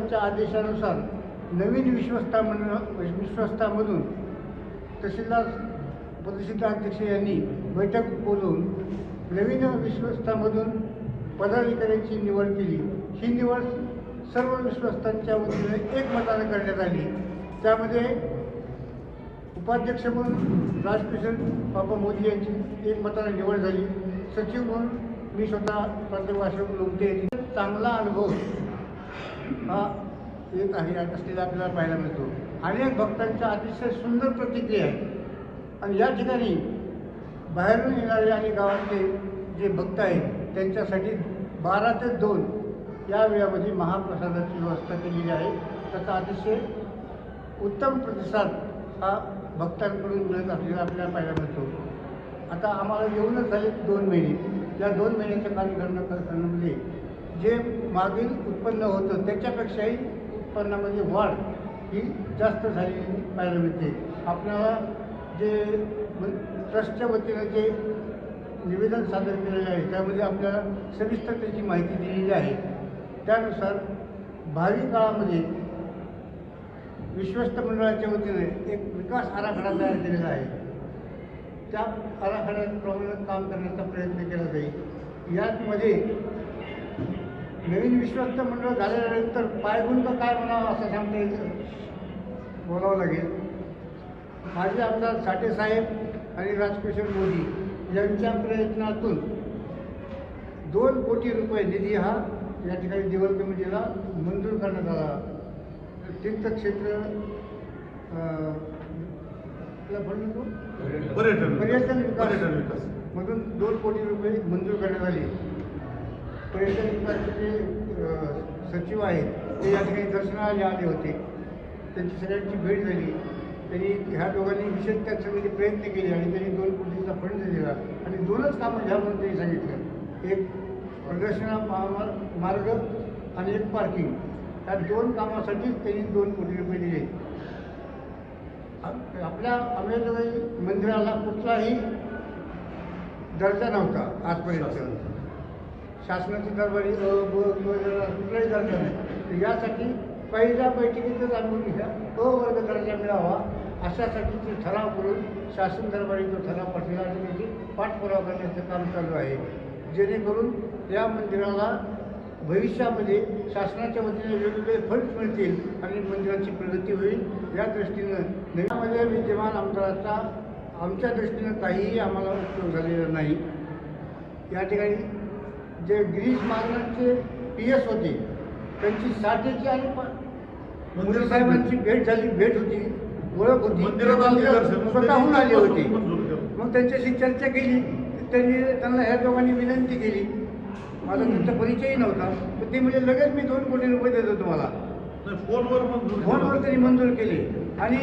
महाराजांच्या आदेशानुसार नवीन विश्वस्ता विश्वस्तामधून तहसीलदार प्रतिष्ठित अध्यक्ष यांनी बैठक बोलवून नवीन विश्वस्तामधून पदाधिकाऱ्यांची निवड केली. ही निवड सर्व विश्वस्तांच्या वतीने एकमताने करण्यात आली. त्यामध्ये उपाध्यक्ष म्हणून राजकिशन बाबा मोदी यांची एकमताने निवड झाली. सचिव म्हणून मी स्वतः प्राध्यापक अशोक लोमटे यांनी चांगला अनुभव हा एक आहे असलेला आपल्याला पाहायला मिळतो. अनेक भक्तांच्या अतिशय सुंदर प्रतिक्रिया आहेत आणि या ठिकाणी बाहेरून येणारे आणि गावातले जे भक्त आहेत त्यांच्यासाठी बारा ते दोन या वेळामध्ये महाप्रसादाची व्यवस्था केलेली आहे. त्याचा अतिशय उत्तम प्रतिसाद हा भक्तांकडून मिळत असलेला आपल्याला पाहायला मिळतो. आता आम्हाला येऊनच झाले दोन महिने. या दोन महिन्याच्या कार्यक्रम म्हणजे जे मागील उत्पन्न होतं त्याच्यापेक्षाही उत्पन्नामध्ये म्हणजे वाढ ही जास्त झालेली पाहायला मिळते. आपल्याला जे ट्रस्टच्या वतीनं जे निवेदन सादर केलेलं आहे त्यामध्ये आपल्याला सविस्तर त्याची माहिती दिलेली आहे. त्यानुसार भावी काळामध्ये विश्वस्त मंडळाच्या वतीने एक विकास आराखडा तयार केलेला आहे. त्या आराखड्याप्रमाणे काम करण्याचा प्रयत्न केला जाईल. यामध्ये नवीन विश्वस्त मंडळ झाल्यानंतर पायगुंत काय म्हणावं असं सांगता येईल बोलावं लागेल. माझे आमदार साठेसाहेब आणि राजकिशोर मोदी यांच्या प्रयत्नातून दोन कोटी रुपये निधी हा या ठिकाणी देवळ कमिटीला मंजूर करण्यात आला. तीर्थक्षेत्र? पर्यटन पर्यटन विकास. मधून दोन कोटी रुपये मंजूर करण्यात आले. पर्यटन विभागाचे जे सचिव आहेत ते या ठिकाणी दर्शनाला आले होते. त्यांची सगळ्यांची भेट झाली. त्यांनी ह्या दोघांनी विशेष त्याच्यामध्ये प्रयत्न केले आणि त्यांनी दोन कोटीचा फंड दिला आणि दोनच कामं घ्या म्हणून त्यांनी सांगितलं. एक प्रदर्शना मार्ग आणि एक पार्किंग या दोन कामासाठीच त्यांनी दोन कोटी रुपये दिले. आपल्या अंबेजोगाई मंदिराला कुठलाही दर्जा नव्हता आजपर्यंत. शासनाची दरबारी अ, ब कुठलाही दर्जा नाही तर यासाठी पहिल्या बैठकीतच आम्ही ह्या अ वर्ग दर्जा मिळावा. अशासाठी ते ठराव करून शासन दरबारी तो ठराव पाठवला आणि त्याची पाठपुरावा करण्याचं काम चालू आहे. जेणेकरून या मंदिराला भविष्यामध्ये शासनाच्या वतीने वेगवेगळे फंड मिळतील आणि मंदिराची प्रगती होईल. या दृष्टीनं यामध्ये विद्यमान आमदाराचा आमच्या दृष्टीनं काहीही आम्हाला उपयोग झालेला नाही. या ठिकाणी जे गिरीश महाराजांचे पी एस होते त्यांची साठेची आणि प- मोदी साहेबांची भेट झाली भेट होती ओळख होती. स्वतःहून आले होते. मग त्यांच्याशी चर्चा केली त्यांनी त्यांना ह्या दोघांनी विनंती केली. माझा त्यांचा परिचयही नव्हता. तर ते म्हणजे लगेच मी दोन कोटी रुपये देतो तुम्हाला. फोनवर मंजूर. फोनवर त्यांनी मंजूर केले. आणि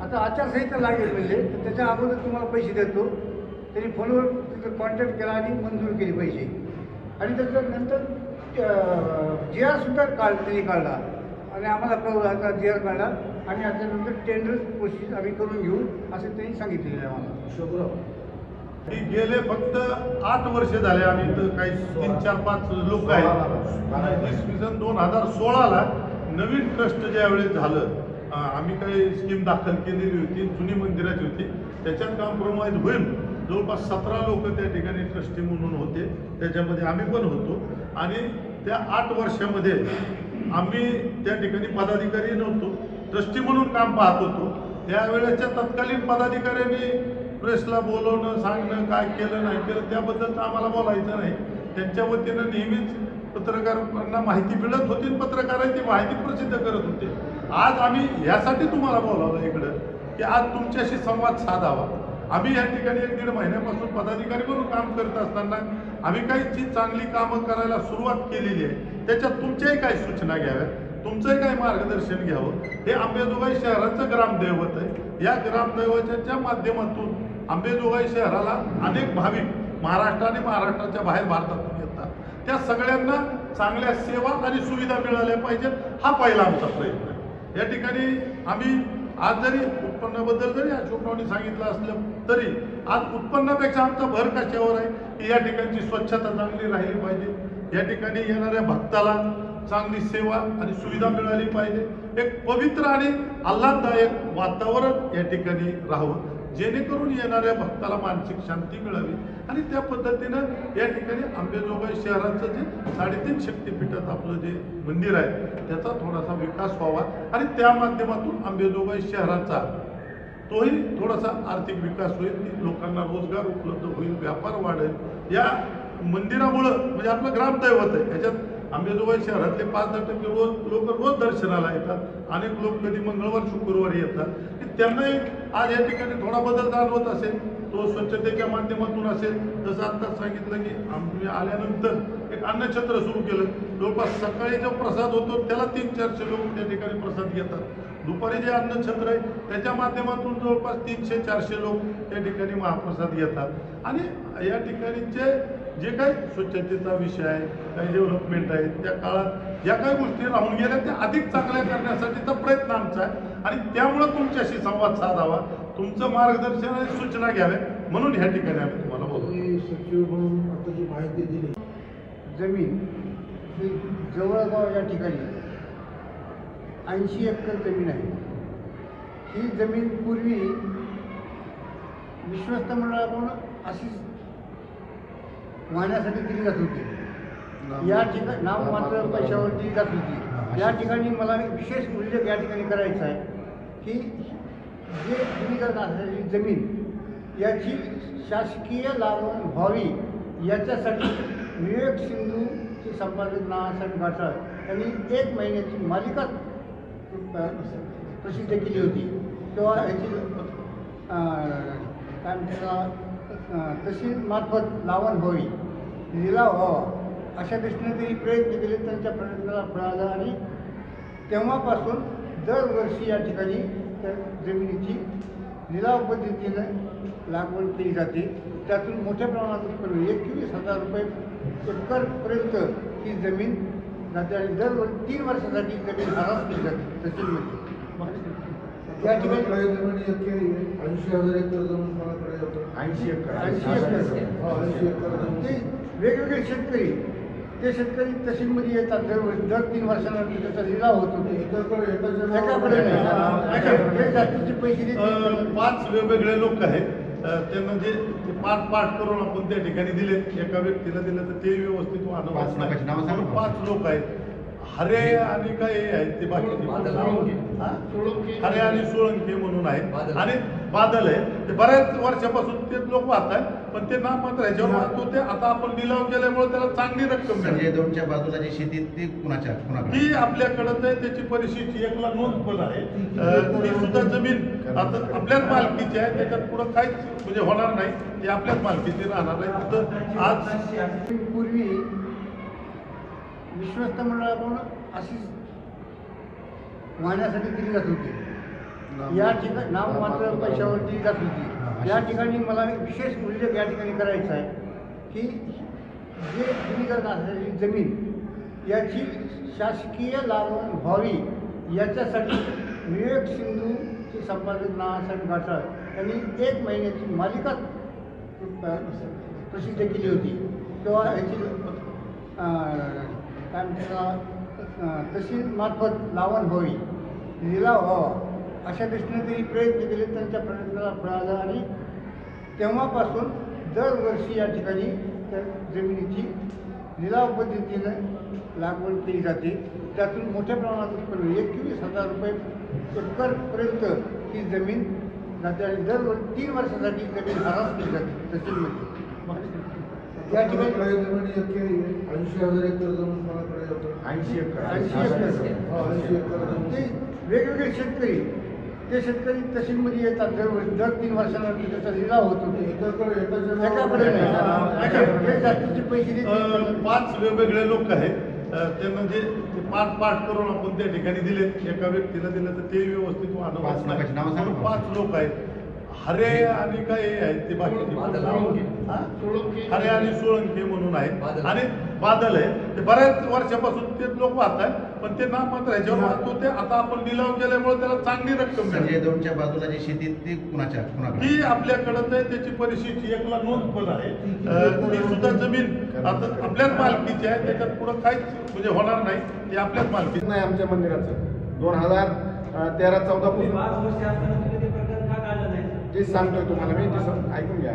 आता आचारसंहिता लागेल म्हणजे त्याच्या अगोदर तुम्हाला पैसे देतो. त्यांनी फोनवर कॉन्टॅक्ट केला आणि मंजूर केले पैसे. आणि त्याच्यानंतर जी आर सुद्धा काढ त्यांनी काढला. आणि आम्हाला कळवलं आता जी आर काढला आणि त्याच्यानंतर टेंडर प्रोसेस आम्ही करून घेऊ असं त्यांनी सांगितलेलं आहे आम्हाला. की गेले फक्त आठ वर्ष झाले आम्ही इथं काही तीन चार पाच लोक आहेत. इसवी सन दोन हजार सोळाला नवीन ट्रस्ट ज्यावेळेस झालं आम्ही काही स्कीम दाखल केलेली होती जुनी मंदिराची होती त्याच्यात कॉम्प्रोमाइज होईल. जवळपास सतरा लोक त्या ठिकाणी ट्रस्टी म्हणून होते. त्याच्यामध्ये आम्ही पण होतो. आणि त्या आठ वर्षामध्ये आम्ही त्या ठिकाणी पदाधिकारी नव्हतो. ट्रस्टी म्हणून काम पाहत होतो. त्यावेळेच्या तत्कालीन पदाधिकाऱ्यांनी प्रेसला बोलवणं सांगणं काय केलं नाही केलं त्याबद्दल तर आम्हाला बोलायचं नाही. त्यांच्या वतीनं नेहमीच पत्रकारांना माहिती मिळत होती आणि पत्रकार ती माहिती प्रसिद्ध करत होते. आज आम्ही ह्यासाठी तुम्हाला बोलावलं इकडं की आज तुमच्याशी संवाद साधावा. आम्ही या ठिकाणी एक दीड महिन्यापासून पदाधिकारी म्हणून काम करत असताना आम्ही काही जी चांगली कामं करायला सुरुवात केलेली आहे. त्याच्यात तुमच्याही काही सूचना घ्याव्यात. तुमचंही काही मार्गदर्शन घ्यावं. हे आंबेजोगाई शहराचं ग्रामदैवत आहे. या ग्रामदैवताच्या माध्यमातून आंबेजोगाई शहराला अनेक भाविक महाराष्ट्र आणि महाराष्ट्राच्या बाहेर भारतातून येतात. त्या सगळ्यांना चांगल्या सेवा आणि सुविधा मिळाल्या पाहिजेत. हा पहिला आमचा प्रयत्न आहे. या ठिकाणी आम्ही आज जरी उत्पन्नाबद्दल जरी अशोकरावनी सांगितलं असलं तरी आज उत्पन्नापेक्षा आमचा भर कशावर आहे? की या ठिकाणची स्वच्छता चांगली राहिली पाहिजे. या ठिकाणी येणाऱ्या भक्ताला चांगली सेवा आणि सुविधा मिळाली पाहिजे. एक पवित्र आणि आल्हाददायक वातावरण या ठिकाणी राहावं. जेणेकरून येणाऱ्या भक्ताला मानसिक शांती मिळावी. आणि त्या पद्धतीनं या ठिकाणी आंबेजोगाई शहराचं जे साडेतीन शक्तीपीठात आपलं जे मंदिर आहे त्याचा थोडासा विकास व्हावा. आणि त्या माध्यमातून आंबेजोगाई शहराचा तोही थोडासा आर्थिक विकास होईल लोकांना रोजगार उपलब्ध होईल व्यापार वाढेल. या मंदिरामुळं म्हणजे आपलं ग्रामदैवत आहे. याच्यात आंबेजोगाई शहरातले पाच दहा टक्के रोज लोक रोज दर्शनाला येतात. अनेक लोक कधी मंगळवार शुक्रवारी येतात. की त्यांनाही आज या ठिकाणी थोडा बदल जाणवत असेल तो स्वच्छतेच्या माध्यमातून असेल. जसं आता सांगितलं की आम्ही आल्यानंतर एक अन्नछत्र सुरू केलं. जवळपास सकाळी जो प्रसाद होतो त्याला तीन चारशे लोक त्या ठिकाणी प्रसाद घेतात. दुपारी जे अन्नछत्र आहे त्याच्या माध्यमातून जवळपास तीनशे चारशे लोक त्या ठिकाणी महाप्रसाद घेतात. आणि या ठिकाणीचे जे काही स्वच्छतेचा विषय आहे काही डेव्हलपमेंट आहे त्या काळात ज्या काही गोष्टी राहून गेल्या त्या अधिक चांगल्या करण्यासाठीचा प्रयत्न आमचा आहे. आणि त्यामुळं तुमच्याशी संवाद साधावा. तुमचं मार्गदर्शन आणि सूचना घ्याव्या म्हणून ह्या ठिकाणी आम्ही तुम्हाला बोलतो. सचिव म्हणून आता जी माहिती दिली जमीन ही जवळगाव या ठिकाणी ऐंशी एकर जमीन आहे. ही जमीन पूर्वी विश्वस्त मंडळाकडून अशीच वाहण्यासाठी दिली जात होती. या ठिकाणी नाव मात्र पैशावर दिली जात होती. या ठिकाणी मला एक विशेष उल्लेख या ठिकाणी करायचा आहे की जे भूमिगत असलेली जमीन याची शासकीय लागवड व्हावी याच्यासाठी विवेक सिंधूचे संपादक नानासाहेब घाटाळ यांनी एक महिन्याची मालिकाच अ, प्रसिद्ध केली होती? तेव्हा ह्याची काय म्हणतात तशी मार्फत लावण व्हावी लिलाव व्हावा अशा दृष्टीने त्यांनी प्रयत्न केले त्यांच्या प्रयत्नाला फळाला आणि तेव्हापासून दरवर्षी या ठिकाणी त्या जमिनीची लिलाव पद्धतीनं लागवड केली जाते. त्यातून मोठ्या प्रमाणात उत्पन्न एकवीस हजार रुपये एकरपर्यंत ही जमीन दर तीन वर्षासाठी हरास केली जाते तहसीलमध्ये या ठिकाणी ऐंशी हजार एकर जमीन कोणाकडे ऐंशी एकर. ऐंशी एकर. हा, ऐंशी एकर ते जमीन वेगवेगळे शेतकरी. ते शेतकरी तहसीलमध्ये येतात दर दर तीन वर्षानंतर त्याचा लिलाव होतो. एकाकडे नाही. जातीचे पैसे पाच वेगवेगळे लोक आहेत. अ, त्यांना जे ते पाच पाठ करून आपण त्या ठिकाणी दिले एका व्यक्तीला दिलं तर ते व्यवस्थित मला. पाच लोक आहेत हरे आणि काय हे आहेत ते बाकीचे हा? हरे आणि सोळंके म्हणून आहेत. आणि बादल आहे. ते बऱ्याच वर्षापासून ते लोक वाहतात पण ते नाम मात्र ह्याच्यावर वाहतो ते आता आपण लिलाव केल्यामुळे त्याला चांगली रक्कम संजय मिळते दौंडच्या बाजूला जी शेती ती कुणाच्या कुणाकडे? ती आपल्याकडंच आहे त्याची परिस्थिती एकला नोंद पण आहे. ती सुद्धा जमीन आता आपल्याच मालकीची आहे त्याच्यात पुढं काहीच म्हणजे होणार नाही. ती आपल्याच मालकीची राहणार आहे आज पूर्वी विश्वस्त मंडळाकडून अशीच वाहण्यासाठी दिली जात होती. या ठिकाणी नाव मात्र पैशावर दिली जात होती. या ठिकाणी मला एक विशेष उल्लेख या ठिकाणी करायचा आहे की जे भूमिगत असलेली जमीन याची शासकीय लागवड व्हावी याच्यासाठी विवेक सिंधूचे संपादक नानासाहेब घाटाळ यांनी एक महिन्याची मालिकाच अ, प्रसिद्ध केली होती. तेव्हा ह्याची त्यांचा तशी मार्फत लावण व्हावी लिलाव व्हावा हो. अशा दृष्टीने त्यांनी प्रयत्न केले त्यांच्या प्रयत्नाला फळ आलं आणि तेव्हापासून दरवर्षी या ठिकाणी त्या जमिनीची लिलाव पद्धतीनं लागवड केली जाते. त्यातून मोठ्या प्रमाणात उत्पन्न एकवीस हजार रुपये एकरपर्यंत ही जमीन जाते आणि दर तीन वर्षासाठी जमीन हरास केली जाते. तहसीलमध्ये या ठिकाणी ऐंशी हजार एकर जमीन होतं ऐंशी एकर. ऐंशी एकर. हा, ऐंशी एकर जमीन. ते वेगवेगळे शेतकरी. ते शेतकरी तहसीलमध्ये येतात. दर दर तीन वर्षानंतर त्याचा लिलाव होतो. एकाकडे एकाकडे नाही. पैसे पाच वेगवेगळे लोक आहेत. अ, त्यांना जे ते पाच पाठ करून आपण त्या ठिकाणी दिले एका व्यक्तीला दिलं तर ते व्यवस्थित पाच वाढवत नाही मला. पाच लोक आहेत. हरे आणि काय हे आहेत ते बाकीचे हा? हरे आणि सोळंके म्हणून आहेत. आणि बादल आहे. ते बऱ्याच वर्षापासून ते लोक वाहतात पण ते नाममात्र ह्याच्यावर वाहतो ते आता आपण निलाव केल्यामुळे त्याला चांगली रक्कम दौंडच्या बाजूला जी शेती ती कुणाच्या ती आपल्याकडं आहे त्याची परिस्थिती एकला नोंद पण आहे. ती सुद्धा जमीन आता आपल्याच मालकीची आहे. त्याच्यात पुढं काहीच म्हणजे होणार नाही. ती आपल्याच मालकीची. नाही आमच्या मंदिराचं. दोन हजार तेरा चौदा पासून पाच वर्ष असताना तुम्ही ते प्रकरण का काढलं नाही तेच सांगतोय तुम्हाला मी ते ऐकून घ्या.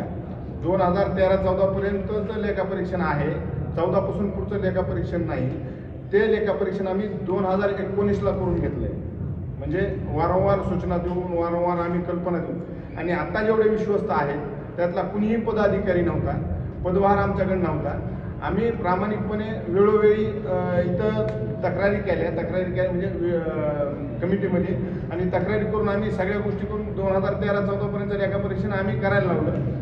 दोन हजार तेरा चौदापर्यंतचं लेखापरीक्षण आहे. चौदा पासून पुढचं लेखापरीक्षण नाही. ते लेखापरीक्षण आम्ही दोन हजार एकोणीसला करून घेतलंय. म्हणजे वारंवार सूचना देऊन वारंवार आम्ही कल्पना देऊ आणि आता जेवढे विश्वस्त आहेत त्यातला कुणीही पदाधिकारी नव्हता. पदभार आमच्याकडे नव्हता. आम्ही प्रामाणिकपणे वेळोवेळी इथं तक्रारी केल्या. तक्रारी केल्या म्हणजे कमिटीमध्ये. आणि तक्रारी करून आम्ही सगळ्या गोष्टी करून दोन हजार तेरा चौदापर्यंत लेखापरीक्षण आम्ही करायला लावलं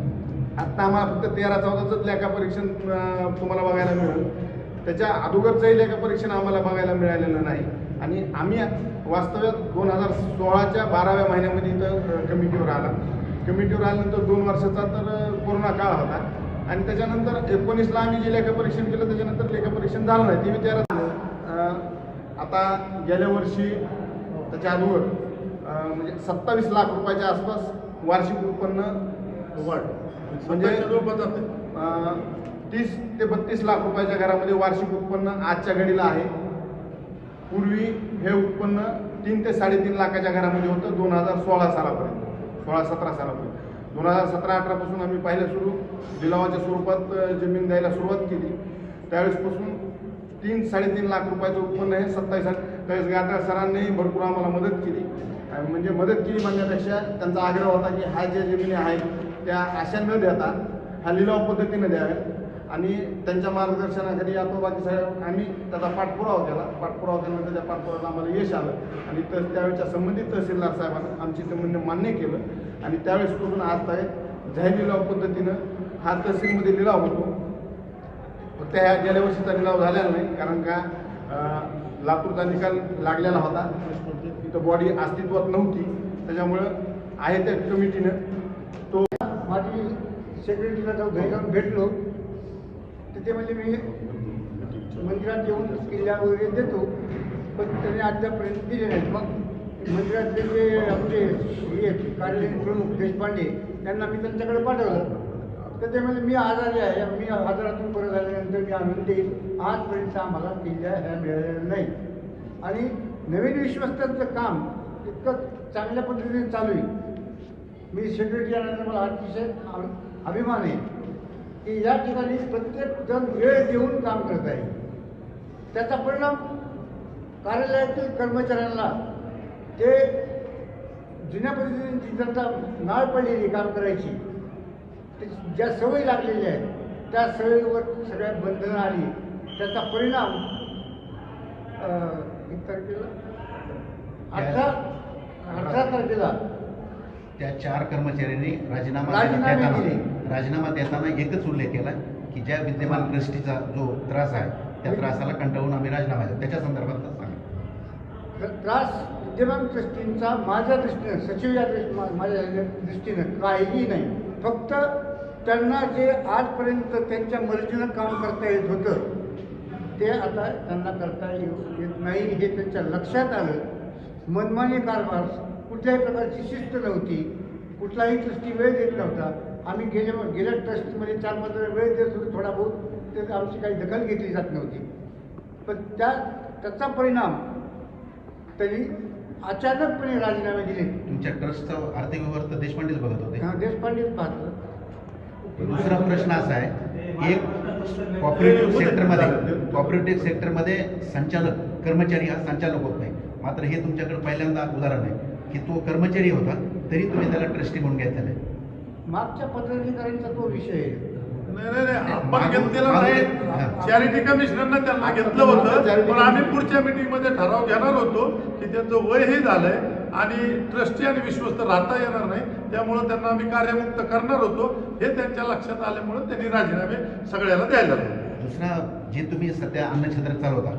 आत्ता आम्हाला फक्त तेरा चौदाचंच लेखापरीक्षण तुम्हाला बघायला मिळेल. त्याच्या अगोदरचंही लेखापरीक्षण आम्हाला बघायला मिळालेलं नाही. आणि आम्ही वास्तव्यात दोन हजार सोळाच्या बाराव्या महिन्यामध्ये इथं कमिटीवर आला. कमिटीवर आल्यानंतर दोन वर्षाचा तर कोरोना काळ होता. आणि त्याच्यानंतर एकोणीसला आम्ही जे लेखापरीक्षण केलं त्याच्यानंतर लेखापरीक्षण झालं नाही. ते अ, आता गेल्या वर्षी त्याच्या अगोदर म्हणजे सत्तावीस लाख रुपयाच्या आसपास वार्षिक उत्पन्न वाढ म्हणजे- तीस ते बत्तीस लाख रुपयाच्या घरामध्ये वार्षिक उत्पन्न आजच्या घडीला आहे. पूर्वी हे उत्पन्न तीन ते साडेतीन लाखाच्या घरामध्ये होतं दोन हजार सोळा सालापर्यंत सोळा सतरा सालापर्यंत. दोन हजार सतरा अठरापासून आम्ही पहिलं सुरू लिलावाच्या स्वरूपात जमीन द्यायला सुरुवात केली. त्यावेळेसपासून तीन साडेतीन लाख रुपयाचं उत्पन्न हे सत्तावीस त्यावेळेस गाठा सरांनी भरपूर आम्हाला मदत केली. म्हणजे मदत केली म्हणण्यापेक्षा त्यांचा आग्रह होता की ह्या ज्या जमिनी आहेत त्या अशा न देता ह्या लिलाव पद्धतीने द्याव्या आणि त्यांच्या मार्गदर्शनाखाली आता बाकी साहेब आम्ही त्याचा पाठपुरावा केला. पाठपुरावा केल्यानंतर त्या पाठपुरावाला आम्हाला यश आलं. आणि तर त्यावेळेच्या संबंधित तहसीलदार साहेबांना आमची ते म्हणणं मान्य केलं. आणि त्यावेळेसपासून आज तारीख जाहीर लिलाव पद्धतीनं हा तहसीलमध्ये लिलाव होतो. फक्त ह्या गेल्या वर्षीचा लिलाव झालेला नाही कारण का लातूरचा निकाल लागलेला होता. तिथं बॉडी अस्तित्वात नव्हती. त्याच्यामुळं आहे त्या कमिटीनं तो माझी सेक्रेटरीला जाऊन घरी जाऊन भेटलो. तर ते म्हणजे मी मंदिरात येऊन किल्ल्या वगैरे देतो. पण त्यांनी आतापर्यंत दिले नाहीत. मग मंदिरातले जे आमचे हे आहेत, कार्यालयीन प्रमुख देशपांडे त्यांना मी त्यांच्याकडे पाठवलं. तर ते म्हणजे मी आजारी आहे मी आजारातून परत आल्यानंतर मी आणून देईल. आजपर्यंत आम्हाला किल्ल्या ह्या मिळालेल्या नाही. आणि नवीन विश्वस्तांचं काम इतकं चांगल्या पद्धतीने चालू आहे. मी सेक्रेटरी आल्यानंतर मला अतिशय अभिमान आहे की या ठिकाणी प्रत्येक जण वेळ देऊन काम करत आहे. त्याचा परिणाम कार्यालयातील कर्मचाऱ्यांना ते जुन्या पद्धतीने जी त्यांचा नाळ पडलेली काम करायची. ज्या सवयी लागलेल्या आहेत त्या सवयीवर सगळ्या बंधनं आली. त्याचा परिणाम किती तारखेला? अठरा अठरा तारखेला. त्या चार कर्मचाऱ्यांनी राजीनामा राजीनामे देताना दिले. राजीनामा देताना एकच उल्लेख केला की ज्या विद्यमान ट्रस्टीचा जो त्रास आहे त्या त्रासाला कंटाळून आम्ही राजीनामा देतो त्याच्या संदर्भात सांगा त्रास विद्यमान ट्रस्टींचा माझ्या दृष्टीनं सचिव या दृष्टी माझ्या दृष्टीनं काहीही नाही. फक्त त्यांना जे आजपर्यंत त्यांच्या मर्जीनं काम करता येत होतं ते आता त्यांना करता येत नाही हे त्यांच्या लक्षात आलं. मनमानी कारभार कुठल्याही प्रकारची शिस्त नव्हती. कुठलाही ट्रस्टी वेळ देत नव्हता. आम्ही गेल्या गेल्या ट्रस्टमध्ये चार पाच वेळा वेळ देत होतो थोडा बहुत ते आमची काही दखल घेतली जात नव्हती. पण त्या त्याचा परिणाम त्यांनी अचानकपणे राजीनामे दिले. तुमच्या ट्रस्टचा आर्थिक व्यवहार तर देशपांडेच बघत होते. हा, देशपांडेच पाहतो दुसरा प्रश्न असा आहे एक कॉपरेटिव्ह सेक्टरमध्ये कॉपरेटिव्ह सेक्टरमध्ये संचालक कर्मचारी हा संचालक होत नाही. मात्र हे तुमच्याकडे पहिल्यांदा उदाहरण आहे की तो कर्मचारी होता तरी तुम्ही त्याला ट्रस्टी म्हणून घेतलेला आहे. मागच्या पदाधिकाऱ्यांचा तो विषय आहे. नाही नाही नाही. आपण घेतलेलं नाही. हा. चॅरिटी कमिशनरनं त्यांना घेतलं होतं. पण आम्ही. पुढच्या मीटिंगमध्ये ठराव घेणार होतो की त्यांचं वयही झालंय आणि ट्रस्टी आणि विश्वस्त राहता येणार नाही. त्यामुळं त्यांना आम्ही कार्यमुक्त करणार होतो. हे त्यांच्या लक्षात आल्यामुळं त्यांनी राजीनामे सगळ्याला द्यायला दुसरा जे तुम्ही सध्या अन्नछत्र चालवता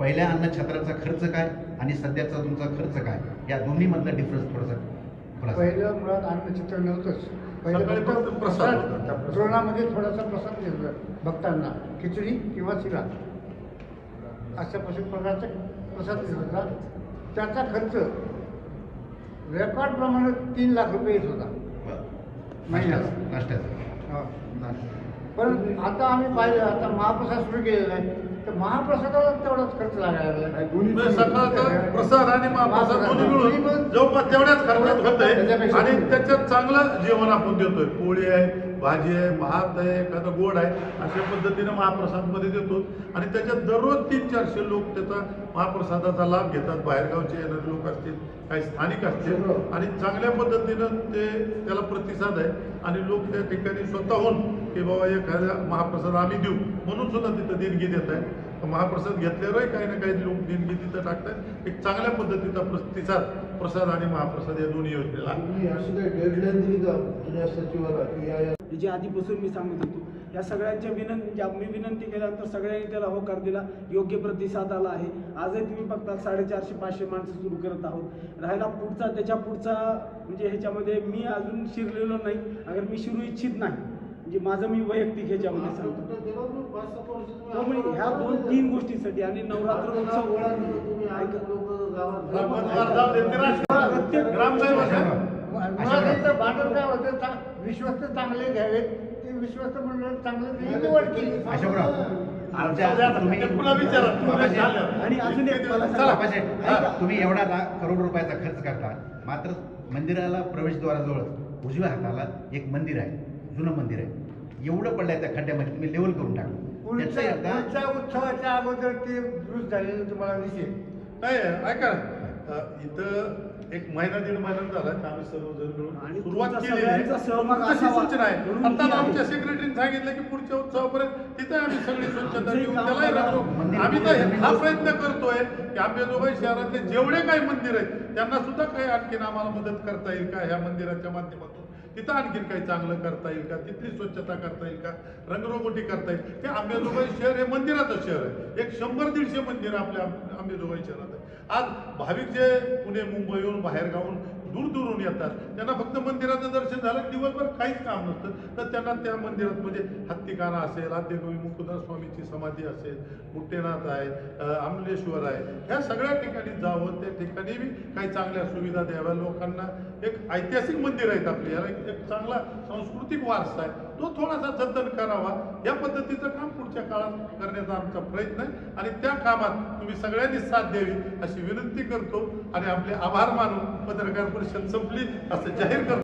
पहिल्या अन्नछत्राचा खर्च काय आणि सध्याचा तुमचा खर्च काय? या दोन्ही मधला डिफरन्स थोडासा खुलासा पहिलं मुळात अन्नचित्र नव्हतंच. पहिलं फक्त प्रसाद थोडासा प्रसाद होता भक्तांना. खिचडी किंवा शिरा. अशा पशु प्रकारचा प्रसाद होता. त्याचा खर्च रेकॉर्डप्रमाणे तीन लाख रुपये येत होता. महिन्याला. नाश्त्याचा. हा. पण आता आम्ही पाहिलं आता महाप्रसाद सुरू केलेला आहे. तर महाप्रसादाला तेवढाच खर्च लागायला लागला. म्हणजे सकाळचा प्रसाद आणि महाप्रसाद दोन्ही मिळून जवळपास तेवढ्याच खर्चात होत आहे आणि त्याच्यात चांगलं जेवण आपण देतोय. पोळी आहे भाजी आहे भात आहे एखादं गोड आहे अशा पद्धतीनं महाप्रसादमध्ये देतो. आणि त्याच्यात दररोज तीन चारशे लोक त्याचा महाप्रसादाचा लाभ घेतात. बाहेरगावचे येणारे लोक असतील काही स्थानिक असतील. आणि चांगल्या पद्धतीनं ते त्याला प्रतिसाद आहे. आणि लोक त्या ठिकाणी स्वतःहून की बाबा एखाद्या महाप्रसाद आम्ही देऊ म्हणून सुद्धा तिथं देणगी देत आहे महाप्रसाद घेतल्यावरही काही ना काही लोक देणगी तिथं टाकतात. एक चांगल्या पद्धतीचा प्रतिसाद प्रसाद आणि महाप्रसाद या दोन्ही योजनेला. जे आधीपासून मी सांगत होतो. या सगळ्यांच्या विनंती ज्या मी विनंती केल्यानंतर सगळ्यांनी त्याला होकार दिला. योग्य प्रतिसाद आला आहे. आजही तुम्ही बघता साडेचारशे पाचशे माणसं सुरू करत आहोत. राहिला पुढचा त्याच्या पुढचा म्हणजे ह्याच्यामध्ये मी अजून शिरलेलो नाही. अगर मी शिरू इच्छित नाही. म्हणजे माझं मी वैयक्तिक ह्याच्यामध्ये सांगतो. त्यामुळे ह्या दोन तीन गोष्टीसाठी आणि नवरात्र उत्सव ग्रामपंचायत विश्वस्त चांगले घ्यावेत. ते विश्वस्त मंडळ चांगले निवड केली. आणि अजून एक मला सांगा. चला. बाबाजी. तुम्ही एवढा लाख करोड रुपयाचा खर्च करता. मात्र मंदिराला प्रवेशद्वाराजवळ उजव्या हाताला एक मंदिर आहे. जुनं मंदिर आहे. एवढं पडलंय त्या खड्ड्यामध्ये. तुम्ही लेवल करून टाकलं पुढच्या उत्सवाच्या अगोदर ते दुरुस्त झालेलं तुम्हाला दिसेल. नाही ऐका इथं एक महिना दीड महिना झाला आम्ही सर्वजण मिळून सुरुवात केलेली आहे. सूचना आहे. आता. आमच्या सेक्रेटरीने सांगितलं की पुढच्या उत्सवापर्यंत तिथे आम्ही सगळी स्वच्छता काम त्यालाही मंदिर आम्ही तर हा प्रयत्न करतोय की आंबेजोगाई शहरातले जेवढे काही मंदिर आहेत त्यांना सुद्धा काही आणखीन आम्हाला मदत करता येईल का? ह्या मंदिराच्या माध्यमातून तिथं आणखीन काही चांगलं करता येईल का? तिथली स्वच्छता करता येईल का? रंगरंगोटी करता येईल. हे आंबेजोगाई शहर हे मंदिराचं शहर आहे. एक शंभर दीडशे मंदिर आपल्या आंबे- आंबेजोगाई शहरात आहे आज भाविक जे पुणे मुंबईहून बाहेरगावून दूर दूरून येतात त्यांना फक्त मंदिराचं दर्शन झालं की दिवसभर काहीच काम नसतं. तर त्यांना त्या मंदिरात म्हणजे हत्तीकाना असेल आद्यकवी मुकुदास स्वामीची समाधी असेल मुट्टेनाथ आहे आमलेश्वर आहे ह्या सगळ्या ठिकाणी जावं त्या ठिकाणी बी काही चांगल्या सुविधा द्याव्या लोकांना. एक ऐतिहासिक मंदिर आहेत आपली याला एक चांगला सांस्कृतिक वारसा आहे. तो थोडासा जतन करावा. या पद्धतीचं काम पुढच्या काळात करण्याचा आमचा प्रयत्न आहे. आणि त्या कामात तुम्ही सगळ्यांनी साथ द्यावी अशी विनंती करतो. आणि आपले आभार मानून पत्रकार परिषद संपली. असं जाहीर करतो.